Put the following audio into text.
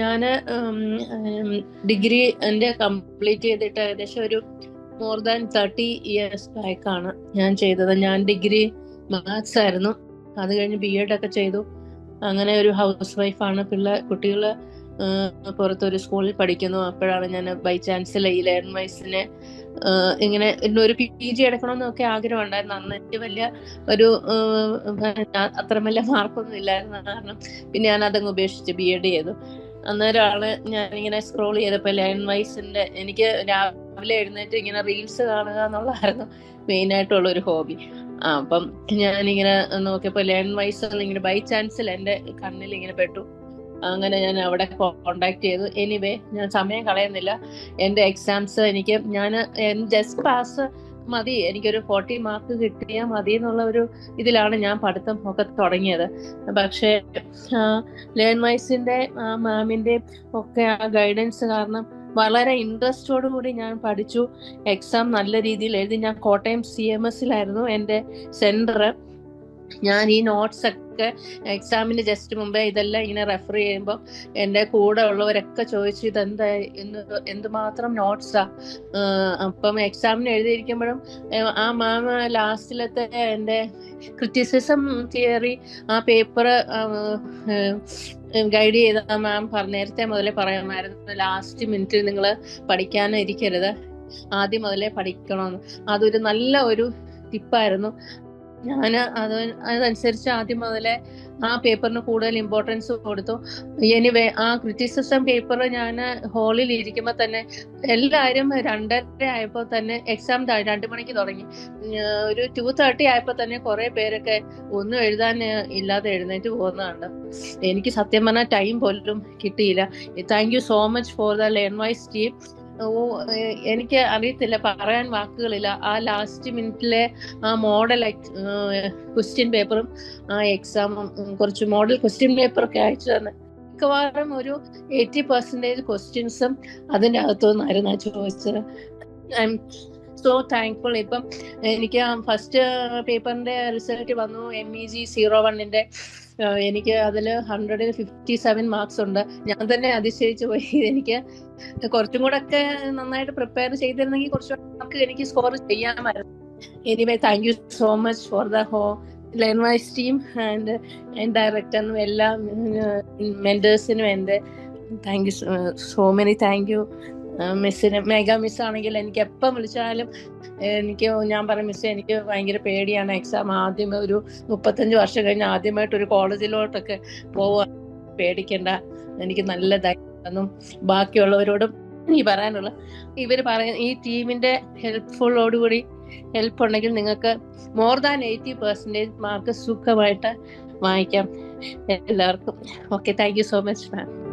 ഞാൻ ഡിഗ്രി എന്റെ കംപ്ലീറ്റ് ചെയ്തിട്ട് ഏകദേശം ഒരു മോർ ദാൻ തേർട്ടി ഇയേഴ്സ് ബാക്കാണ് ഞാൻ ചെയ്തത്. ഞാൻ ഡിഗ്രി മാത്സ് ആയിരുന്നു. അത് കഴിഞ്ഞ് ബി എഡ് ഒക്കെ ചെയ്തു. അങ്ങനെ ഒരു ഹൗസ് വൈഫാണ് പിള്ളേ കുട്ടികൾ പുറത്തൊരു സ്കൂളിൽ പഠിക്കുന്നു. അപ്പോഴാണ് ഞാൻ ബൈ ചാൻസിൽ ഈ ലേൺ വൈസിനെ ഇങ്ങനെ ഒരു പി ജി എടുക്കണമെന്നൊക്കെ ആഗ്രഹം ഉണ്ടായിരുന്നു. അന്ന് എനിക്ക് വലിയ ഒരു അത്ര വലിയ മാർക്കൊന്നും ഇല്ലായിരുന്നു. കാരണം പിന്നെ ഞാൻ അതങ്ങ് ഉപേക്ഷിച്ച് ബി എഡ് ചെയ്തു. അന്നേരമാണ് ഞാൻ ഇങ്ങനെ സ്ക്രോൾ ചെയ്തപ്പോൾ ലേൺ വൈസിന്റെ എനിക്ക് രാവിലെ എഴുന്നേറ്റ് ഇങ്ങനെ റീൽസ് കാണുക എന്നുള്ളതായിരുന്നു മെയിൻ ആയിട്ടുള്ള ഒരു ഹോബി ആ അപ്പം ഞാനിങ്ങനെ നോക്കിയപ്പോൾ ലേൺ വൈസ് ഇങ്ങനെ ബൈ ചാൻസിൽ എന്റെ കണ്ണിൽ ഇങ്ങനെ പെട്ടു. അങ്ങനെ ഞാൻ അവിടെ കോണ്ടാക്ട് ചെയ്തു. എനിവേ ഞാൻ സമയം കളയുന്നില്ല. എന്റെ എക്സാംസ് എനിക്ക് ഞാൻ ജസ്റ്റ് പാസ് മതി എനിക്കൊരു ഫോർട്ടി മാർക്ക് കിട്ടിയാൽ മതി എന്നുള്ള ഒരു ഇതിലാണ് ഞാൻ പഠിത്തം ഒക്കെ തുടങ്ങിയത്. പക്ഷേ ലേൺ വൈസിന്റെ മാമിന്റെ ഒക്കെ ആ ഗൈഡൻസ് കാരണം വളരെ ഇൻട്രസ്റ്റോടു കൂടി ഞാൻ പഠിച്ചു. എക്സാം നല്ല രീതിയിൽ എഴുതി ഞാൻ കോട്ടയം സി എം എസിലായിരുന്നു എന്റെ സെന്റർ ഞാൻ ഈ നോട്ട്സ് ഒക്കെ എക്സാമിന് ജസ്റ്റ് മുമ്പേ ഇതെല്ലാം ഇങ്ങനെ റെഫർ ചെയ്യുമ്പോൾ എന്റെ കൂടെ ഉള്ളവരൊക്കെ ചോദിച്ചു ഇതെന്താ എന്ന് എന്തുമാത്രം നോട്ട്സാ അപ്പം എക്സാമിന് എഴുതിയിരിക്കുമ്പോഴും ആ മാമ ലാസ്റ്റിലത്തെ എന്റെ ക്രിറ്റിസിസം തിയറി ആ പേപ്പർ ഗൈഡ് ചെയ്ത മാം നേരത്തെ മുതലേ പറയാമായിരുന്നു ലാസ്റ്റ് മിനിറ്റിൽ നിങ്ങൾ പഠിക്കാനിരിക്കരുത് ആദ്യം മുതലേ പഠിക്കണമെന്ന് അതൊരു നല്ല ഒരു ടിപ്പായിരുന്നു ഞാൻ അത് അതനുസരിച്ച് ആദ്യം മുതലേ ആ പേപ്പറിന് കൂടുതൽ ഇമ്പോർട്ടൻസ് കൊടുത്തു. എനിവേ ആ ക്രിറ്റിസിസം പേപ്പർ ഞാൻ ഹോളിൽ ഇരിക്കുമ്പോൾ തന്നെ എല്ലാവരും രണ്ടര ആയപ്പോൾ തന്നെ എക്സാം രണ്ട് മണിക്ക് തുടങ്ങി. ഒരു ടു തേർട്ടി ആയപ്പോൾ തന്നെ കുറെ പേരൊക്കെ ഒന്നും എഴുതാൻ ഇല്ലാതെ എഴുന്നേറ്റ് പോകുന്നതാണ്. എനിക്ക് സത്യം പറഞ്ഞാൽ ടൈം പോലും കിട്ടിയില്ല. Thank you so much for the Learnwise team എനിക്ക് അറിയത്തില്ല പറയാൻ വാക്കുകളില്ല. ആ ലാസ്റ്റ് മിനിറ്റിലെ ആ മോഡൽ ക്വസ്റ്റ്യൻ പേപ്പറും ആ എക്സാമും കുറച്ച് മോഡൽ ക്വസ്റ്റ്യൻ പേപ്പറൊക്കെ അയച്ചു തന്നെ. മിക്കവാറും ഒരു എയ്റ്റി പെർസെന്റേജ് ക്വസ്റ്റ്യൻസും അതിന്റെ അകത്തുനിന്നായിരുന്നു ചോദിച്ചത്. ഐ സോ താങ്ക്ഫുൾ ഇപ്പം എനിക്ക് ഫസ്റ്റ് പേപ്പറിന്റെ റിസൾട്ട് വന്നു. എം ഇ ജി സീറോ വണ്ണിന്റെ എനിക്ക് അതിൽ ഹൺഡ്രഡിൽ ഫിഫ്റ്റി സെവൻ മാർക്സ് ഉണ്ട്. ഞാൻ തന്നെ അതിശയിച്ചു പോയി. എനിക്ക് കുറച്ചും കൂടെ ഒക്കെ നന്നായിട്ട് പ്രിപ്പയർ ചെയ്തിരുന്നെങ്കിൽ കുറച്ചും മാർക്ക് എനിക്ക് സ്കോർ ചെയ്യാമായിരുന്നു. Anyway thank you so much for the ഹോ ലേൺ വൈസ് ടീം ആൻഡ് ഡയറക്ടറിനും എല്ലാ മെന്റേഴ്സിനും എന്റെ. Thank you so many thank you മിസ്സിന് മെഗാ മിസ് ആണെങ്കിൽ എനിക്ക് എപ്പം വിളിച്ചാലും എനിക്ക് ഞാൻ പറയും മിസ് എനിക്ക് ഭയങ്കര പേടിയാണ്. എക്സാം ആദ്യം ഒരു മുപ്പത്തഞ്ച് വർഷം കഴിഞ്ഞ് ആദ്യമായിട്ട് ഒരു കോളേജിലോട്ടൊക്കെ പോവാ. പേടിക്കണ്ട. എനിക്ക് നല്ല ധൈര്യം ബാക്കിയുള്ളവരോടും ഈ പറയാനുള്ള ഇവർ പറയ ഈ ടീമിന്റെ ഹെൽപ്ഫുള്ളോടുകൂടി ഹെൽപ്പ് ഉണ്ടെങ്കിൽ നിങ്ങൾക്ക് more than eighty percentage mark സുഖമായിട്ട് വാങ്ങിക്കാം എല്ലാവർക്കും. Okay thank you so much ma'am.